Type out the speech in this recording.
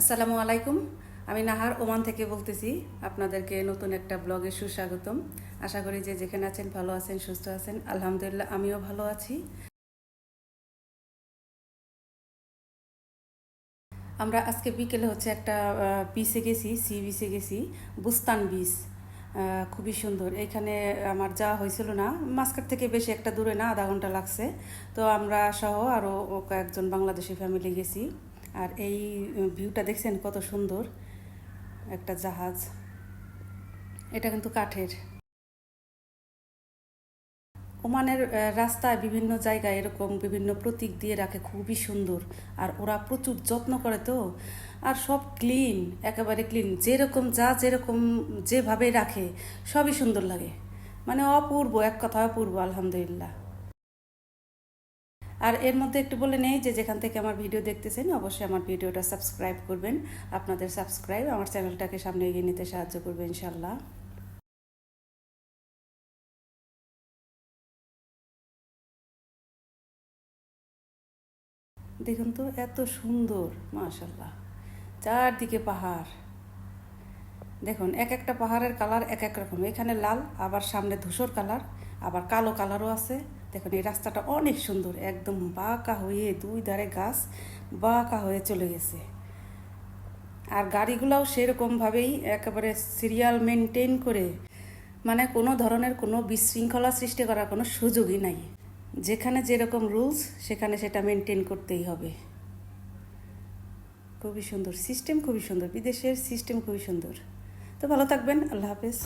আসসালামু আলাইকুম। আমি নাহার ওমান থেকে বলতেছি, আপনাদেরকে নতুন একটা ব্লগে সুস্বাগতম। আশা করি যে যেখানে আছেন ভালো আছেন, সুস্থ আছেন। আলহামদুলিল্লাহ, আমিও ভালো আছি। আমরা আজকে বিকেলে হচ্ছে একটা বিচে গেছি সি বিচে গেছি বুস্তান বিচ খুবই সুন্দর। এখানে আমার যাওয়া হয়েছিল না মাস্কার থেকে বেশি একটা দূরে না, আধা ঘণ্টা লাগছে। তো আমরা সহ আরও কয়েকজন বাংলাদেশি ফ্যামিলি গেছি। আর এই ভিউটা দেখছেন কত সুন্দর? একটা জাহাজ। এটা কিন্তু কাঠের। ওমানের রাস্তায় বিভিন্ন জায়গায় এরকম বিভিন্ন প্রতীক দিয়ে রাখে, খুবই সুন্দর। আর ওরা প্রচুর যত্ন করে তো। আর সব ক্লিন একেবারে ক্লিন যেরকম যা, যেরকম যেভাবে রাখে, সবই সুন্দর লাগে। মানে অপূর্ব, এক কথা অপূর্ব, আলহামদুলিল্লাহ। আর এর মধ্যে একটু বলে নেই যে যেখান থেকে আমার ভিডিও দেখতেছেন, অবশ্যই আমার ভিডিওটা সাবস্ক্রাইব করবেন। আপনাদের সাবস্ক্রাইব আমার চ্যানেলটাকে সামনে এগিয়ে নিতে সাহায্য করবে ইনশাল্লাহ দেখুন তো, এত সুন্দর মাশাল্লাহ চারদিকে পাহাড়। দেখুন, এক একটা পাহাড়ের কালার এক এক রকম। এখানে লাল, আবার সামনে ধূসর কালার, আবার কালো কালারও আছে। দেখুন, এই রাস্তাটা অনেক সুন্দর, একদম বাঁকা হয়ে দুই ধারে গাছ বাঁকা হয়ে চলে গেছে। আর গাড়িগুলাও সেরকমভাবেই একেবারে সিরিয়াল মেনটেন করে মানে কোনো ধরনের কোনো বিশৃঙ্খলা সৃষ্টি করার কোনো সুযোগই নাই। যেখানে যেরকম রুলস সেখানে সেটা মেনটেন করতেই হবে। খুবই সুন্দর সিস্টেম খুবই সুন্দর, বিদেশের সিস্টেম খুবই সুন্দর। তো ভালো থাকবেন, আল্লাহ হাফেজ।